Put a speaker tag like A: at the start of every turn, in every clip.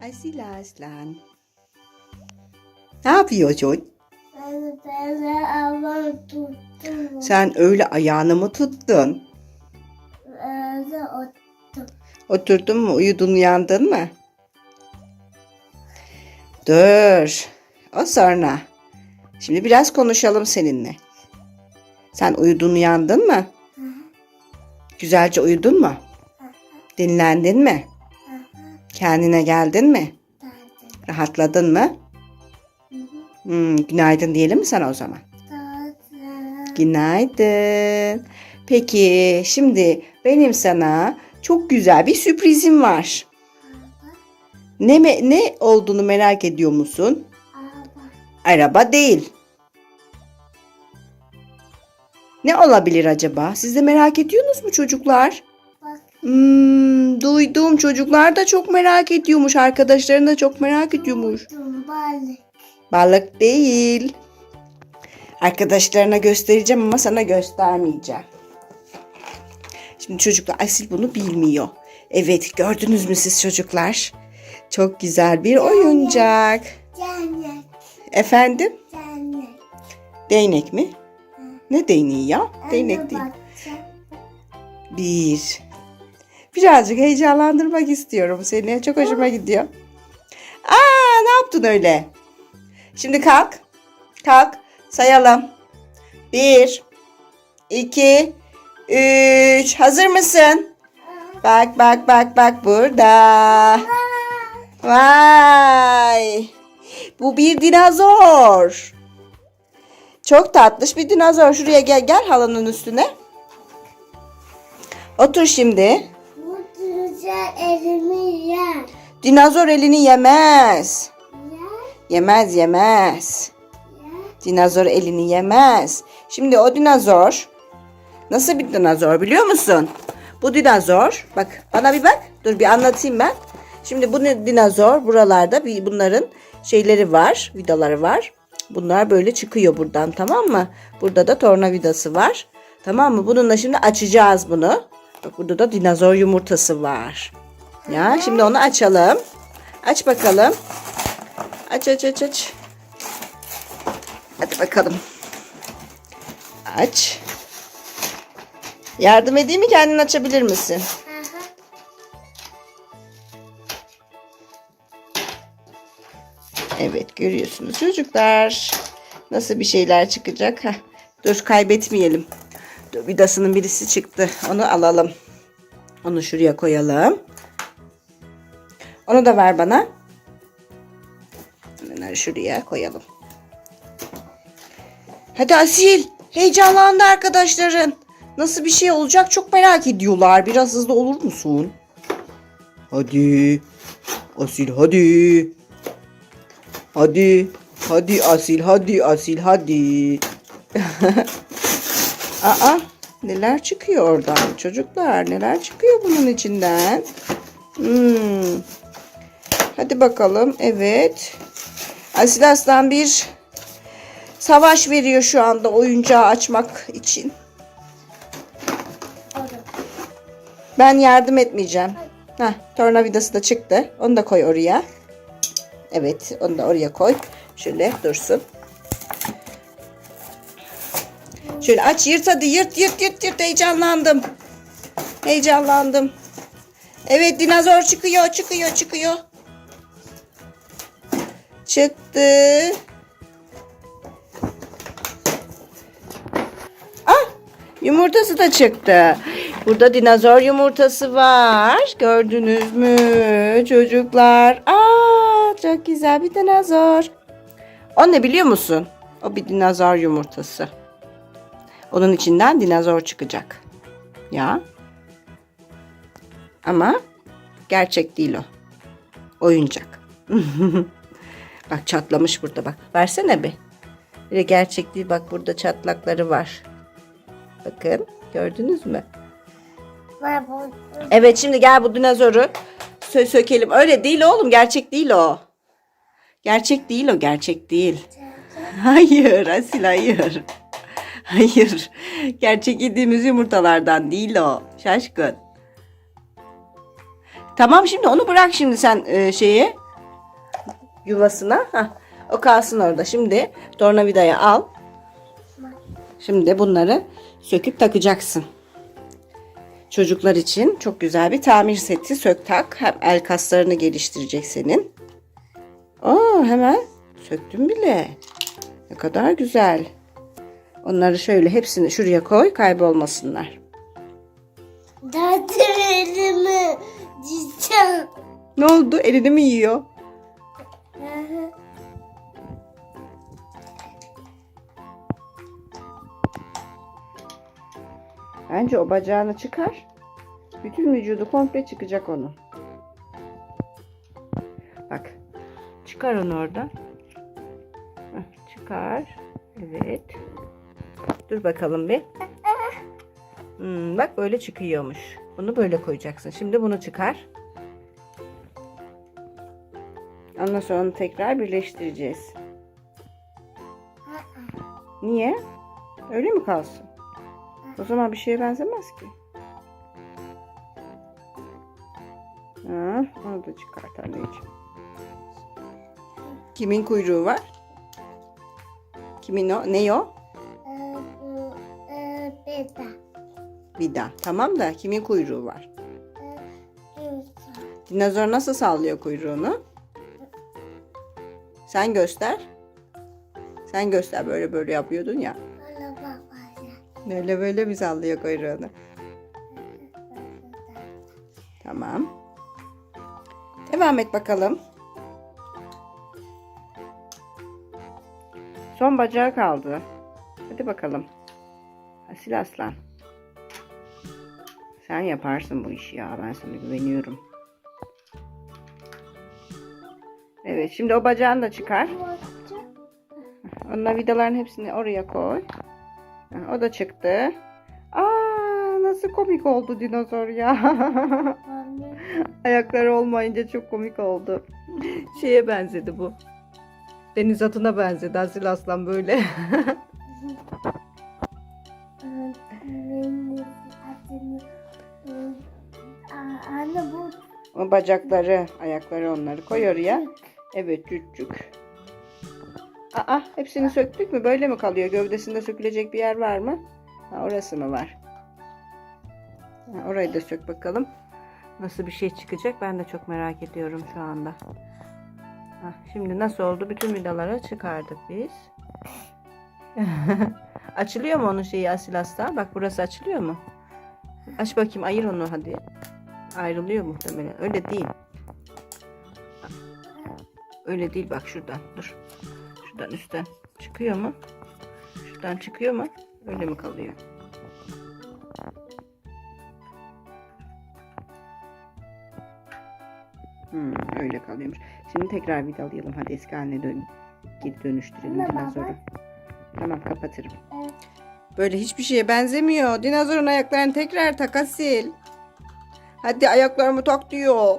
A: Asil Aslan. Ne?
B: Ben ama tuttum.
A: Sen öyle ayağını mı tuttun?
B: Öyle oturdum.
A: Oturdun mu? Uyudun uyandın mı? Dur. O sonra. Şimdi biraz konuşalım seninle. Sen uyudun uyandın mı? Güzelce uyudun mu? Dinlendin mi? Kendine geldin mi?
B: Tadım.
A: Rahatladın mı? Hmm, günaydın diyelim mi sana o zaman?
B: Tadım.
A: Günaydın. Peki şimdi benim sana çok güzel bir sürprizim var. Ne ne olduğunu merak ediyor musun?
B: Araba.
A: Araba değil. Ne olabilir acaba? Siz de merak ediyorsunuz mu çocuklar? Hmm, duydum çocuklar da çok merak ediyormuş. Arkadaşların da çok merak ediyormuş.
B: Balık.
A: Balık değil. Arkadaşlarına göstereceğim ama sana göstermeyeceğim. Şimdi çocuklar Asil bunu bilmiyor. Evet gördünüz mü siz çocuklar? Çok güzel bir oyuncak.
B: Cennet.
A: Efendim?
B: Cennet.
A: Değnek mi? Ne değneği ya? Değnek değil. Bir. Birazcık heyecanlandırmak istiyorum seni. Çok hoşuma gidiyor. Aa ne yaptın öyle? Şimdi kalk. Kalk. Sayalım. Bir. iki, Üç. Hazır mısın? Bak bak bak bak burada. Vay. Bu bir dinozor. Çok tatlış bir dinozor. Şuraya gel gel halının üstüne. Otur şimdi.
B: Güzel elimi yer.
A: Dinozor elini yemez.
B: Yer.
A: Yemez yemez.
B: Yer.
A: Dinozor elini yemez. Şimdi o dinozor nasıl bir dinozor biliyor musun? Bu dinozor bak bana bir bak. Dur bir anlatayım ben. Şimdi bu dinozor buralarda bir bunların şeyleri var, vidaları var. Bunlar böyle çıkıyor buradan tamam mı? Burada da tornavidası var. Tamam mı? Bununla şimdi açacağız bunu. Bak burada da dinozor yumurtası var. Ya şimdi onu açalım. Aç bakalım. Aç aç aç aç. Hadi bakalım. Aç. Yardım edeyim mi kendin açabilir misin? Evet görüyorsunuz çocuklar. Nasıl bir şeyler çıkacak? Heh, dur kaybetmeyelim. Vidasının birisi çıktı. Onu alalım. Onu şuraya koyalım. Onu da ver bana. Bunları şuraya koyalım. Hadi Asil. Heyecanlandı arkadaşların. Nasıl bir şey olacak çok merak ediyorlar. Biraz hızlı olur musun? Hadi. Asil hadi. Hadi. Hadi Asil hadi Asil hadi. Aa neler çıkıyor oradan çocuklar? Neler çıkıyor bunun içinden? Hmm. Hadi bakalım. Evet. Asil Aslan bir savaş veriyor şu anda oyuncağı açmak için. Ben yardım etmeyeceğim. Heh, tornavidası da çıktı. Onu da koy oraya. Evet, onu da oraya koy. Şöyle dursun. Şöyle aç yırt hadi yırt yırt yırt yırt heyecanlandım. Heyecanlandım. Evet dinozor çıkıyor çıkıyor çıkıyor. Çıktı. Ah yumurtası da çıktı. Burada dinozor yumurtası var. Gördünüz mü çocuklar? Aa çok güzel bir dinozor. O ne biliyor musun? O bir dinozor yumurtası. Onun içinden dinozor çıkacak. Ya. Ama gerçek değil o. Oyuncak. bak çatlamış burada bak. Versene bir. Bir de gerçek değil bak burada çatlakları var. Bakın gördünüz mü? Evet şimdi gel bu dinozoru sö- sökelim. Öyle değil oğlum gerçek değil o. Gerçek değil o gerçek değil. Hayır Asil hayır. Hayır. Gerçek yediğimiz yumurtalardan değil o. Şaşkın. Tamam şimdi onu bırak şimdi sen e, şeyi. yuvasına. Hah, o kalsın orada. Şimdi tornavidayı al. Şimdi bunları söküp takacaksın. Çocuklar için çok güzel bir tamir seti sök tak. Hem el kaslarını geliştirecek senin. Aa hemen söktüm bile. Ne kadar güzel. Onları şöyle hepsini şuraya koy kaybolmasınlar.
B: Zaten elimi diyeceğim.
A: Ne oldu? Elini mi yiyor? Bence o bacağını çıkar. Bütün vücudu komple çıkacak onun. Bak. Çıkar onu oradan. Çıkar. Evet. Dur bakalım bir. Hmm, bak böyle çıkıyormuş. Bunu böyle koyacaksın. Şimdi bunu çıkar. Ondan sonra onu tekrar birleştireceğiz. Niye? Öyle mi kalsın? O zaman bir şeye benzemez ki. Ha, onu da çıkart anneciğim. Kimin kuyruğu var? Kimin o? Ne o? Vida. Tamam da kimin kuyruğu var? Dinozor nasıl sallıyor kuyruğunu? Sen göster. Sen göster böyle böyle yapıyordun ya. Böyle böyle mi sallıyor kuyruğunu? Tamam. Devam et bakalım. Son bacağı kaldı. Hadi bakalım. Asil aslan. Sen yaparsın bu işi ya. Ben sana güveniyorum. Evet şimdi o bacağını da çıkar. Onunla vidaların hepsini oraya koy. O da çıktı. Aa nasıl komik oldu dinozor ya. Ayakları olmayınca çok komik oldu. Şeye benzedi bu. Deniz atına benzedi Asil Aslan böyle.
B: Anne bu
A: O bacakları, ayakları onları koy oraya. Evet cüccük. Aa hepsini söktük mü? Böyle mi kalıyor? Gövdesinde sökülecek bir yer var mı? Ha, orası mı var? Ha, orayı da sök bakalım. Nasıl bir şey çıkacak? Ben de çok merak ediyorum şu anda. Ha, şimdi nasıl oldu? Bütün vidaları çıkardık biz. açılıyor mu onun şeyi Asil Aslan? Bak burası açılıyor mu? Aç bakayım ayır onu hadi. Ayrılıyor muhtemelen. Öyle değil. Öyle değil bak şuradan. Dur. Şuradan üstten çıkıyor mu? Şuradan çıkıyor mu? Öyle mi kalıyor? Hmm, öyle kalıyormuş. Şimdi tekrar vidalayalım. Hadi eski haline dön. Geri dönüştürelim dinozoru.
B: baba.
A: Tamam kapatırım.
B: Evet.
A: Böyle hiçbir şeye benzemiyor. Dinozorun ayaklarını tekrar tak Asil. Hadi ayaklarımı tak diyor.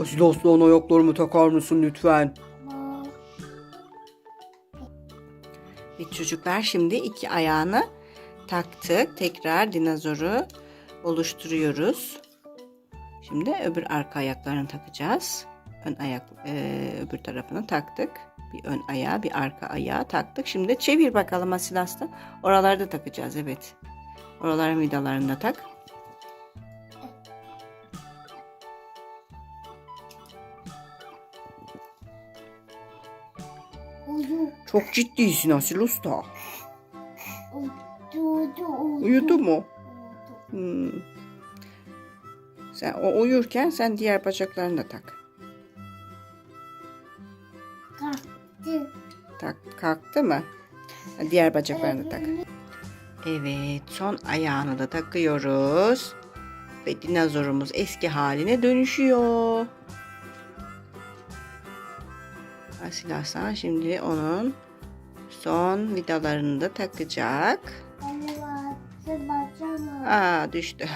A: Asil aslan ayaklarımı takar mısın lütfen? Ve çocuklar şimdi iki ayağını taktık. Tekrar dinozoru oluşturuyoruz. Şimdi öbür arka ayaklarını takacağız. Ön ayak eee, öbür tarafını taktık. Bir ön ayağı, bir arka ayağı taktık. Şimdi çevir bakalım Asil Aslan. Oralarda takacağız evet. Oraların vidalarını da tak. Çok ciddisin Asil Usta.
B: Uyudu.
A: Mu? Hmm. Sen o uyurken sen diğer bacaklarını da tak. Tak kalktı mı? Diğer bacaklarını tak. Evet, son ayağını da takıyoruz. Ve dinozorumuz eski haline dönüşüyor. Asil Hasan şimdi onun son vidalarını da takacak. Aa düştü.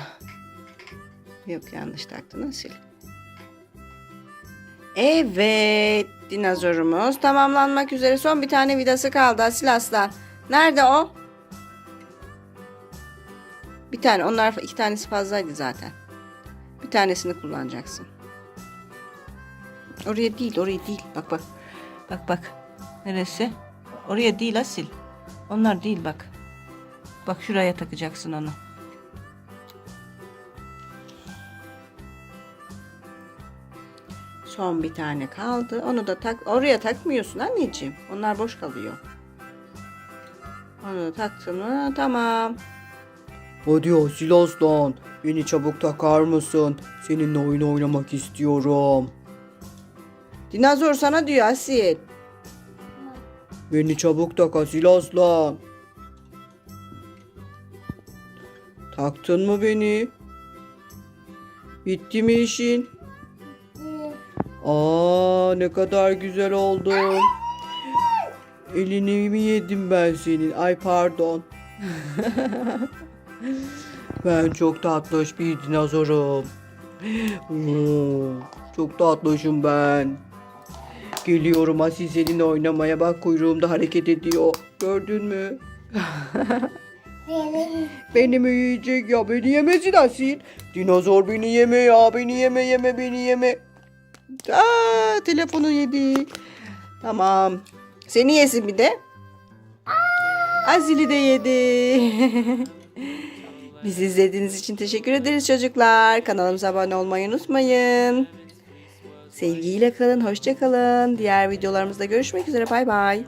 A: Yok yanlış taktın Asil. Evet dinozorumuz tamamlanmak üzere son bir tane vidası kaldı Asil Aslan. Nerede o? Bir tane onlar iki tanesi fazlaydı zaten. Bir tanesini kullanacaksın. Oraya değil, oraya değil. Bak bak. Bak bak. Neresi? Oraya değil Asil. Onlar değil bak. Bak şuraya takacaksın onu. Son bir tane kaldı. Onu da tak oraya takmıyorsun anneciğim. Onlar boş kalıyor. Onu da taktın mı? Tamam.
C: Hadi Asil Aslan, beni çabuk takar mısın? Seninle oyun oynamak istiyorum.
A: Dinozor sana diyor Asil.
C: Beni çabuk tak Asil Aslan. Taktın mı beni? Bitti mi işin? Aa ne kadar güzel oldun. Elini mi yedim ben senin? Ay pardon. ben çok tatlış bir dinozorum. Çok tatlışım ben. Geliyorum Asil seninle oynamaya. Bak kuyruğumda hareket ediyor. Gördün mü? Beni mi yiyecek ya? Beni yemesin Asil. Dinozor beni yeme ya. Beni yeme yeme beni yeme.
A: Aa, telefonu yedi. Tamam. Seni yesin bir de. Azil'i de yedi. Bizi izlediğiniz için teşekkür ederiz çocuklar. Kanalımıza abone olmayı unutmayın. Sevgiyle kalın, hoşça kalın. Diğer videolarımızda görüşmek üzere. Bay bay.